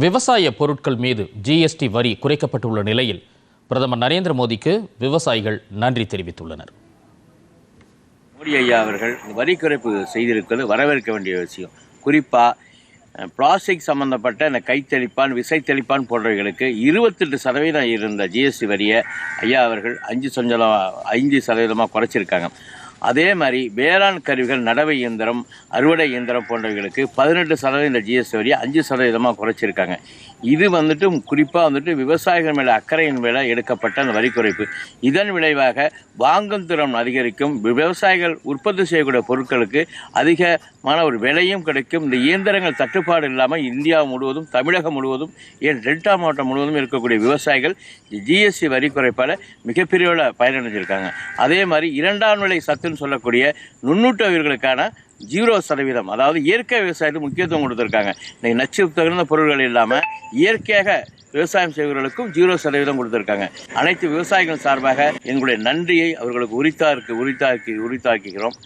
விவசாய பொருட்கள் மீது ஜிஎஸ்டி வரி குறைக்கப்பட்டுள்ள நிலையில் பிரதமர் நரேந்திர மோடிக்கு விவசாயிகள் நன்றி தெரிவித்துள்ளனர். மோடி ஐயா அவர்கள் வரி குறைப்பு செய்திருக்கிறது வரவேற்க வேண்டிய விஷயம். குறிப்பாக பிளாஸ்டிக் சம்பந்தப்பட்ட இந்த கைத்தெளிப்பான் விசைத்தெளிப்பான் போன்றவைகளுக்கு இருபத்தெட்டு சதவீதம் இருந்த ஜிஎஸ்டி வரியை ஐயா அவர்கள் அஞ்சு சஞ்சலம் ஐந்து சதவீதமாக குறைச்சிருக்காங்க. அதே மாதிரி வேளாண் கருவிகள் நடவை இயந்திரம் அறுவடை இயந்திரம் போன்றவைகளுக்கு பதினெட்டு சதவீதம் ஜிஎஸ்டி வரி அஞ்சு சதவீதமாக குறைச்சிருக்காங்க. இது வந்துட்டு குறிப்பாக வந்துட்டு விவசாயிகள் மேலே அக்கறையின் மேலே எடுக்கப்பட்ட அந்த வரி குறைப்பு. இதன் விளைவாக வாங்கும் திறன் அதிகரிக்கும் விவசாயிகள் உற்பத்தி செய்யக்கூடிய பொருட்களுக்கு அதிகமான ஒரு விலையும் கிடைக்கும். இந்த இயந்திரங்கள் தட்டுப்பாடு இல்லாமல் இந்தியா முழுவதும் தமிழகம் முழுவதும் ஏன் டெல்டா மாவட்டம் முழுவதும் இருக்கக்கூடிய விவசாயிகள் ஜிஎஸ்டி வரி குறைப்பால் மிகப்பெரிய பயனடைஞ்சிருக்காங்க. அதே மாதிரி இரண்டாம் நிலை சத்துன்னு சொல்லக்கூடிய நுண்ணூட்ட உயிர்களுக்கான ஜீரோ சதவீதம் அதாவது இயற்கை விவசாயத்துக்கு முக்கியத்துவம் கொடுத்துருக்காங்க. இன்னைக்கு நச்சு தகுந்த பொருட்கள் இல்லாமல் இயற்கையாக விவசாயம் செய்பவர்களுக்கும் ஜீரோ சதவீதம் கொடுத்துருக்காங்க. அனைத்து விவசாயிகள் சார்பாக எங்களுடைய நன்றியை அவர்களுக்கு உரித்தாருக்கு உரித்தாக்கி உரித்தாக்குகிறோம்.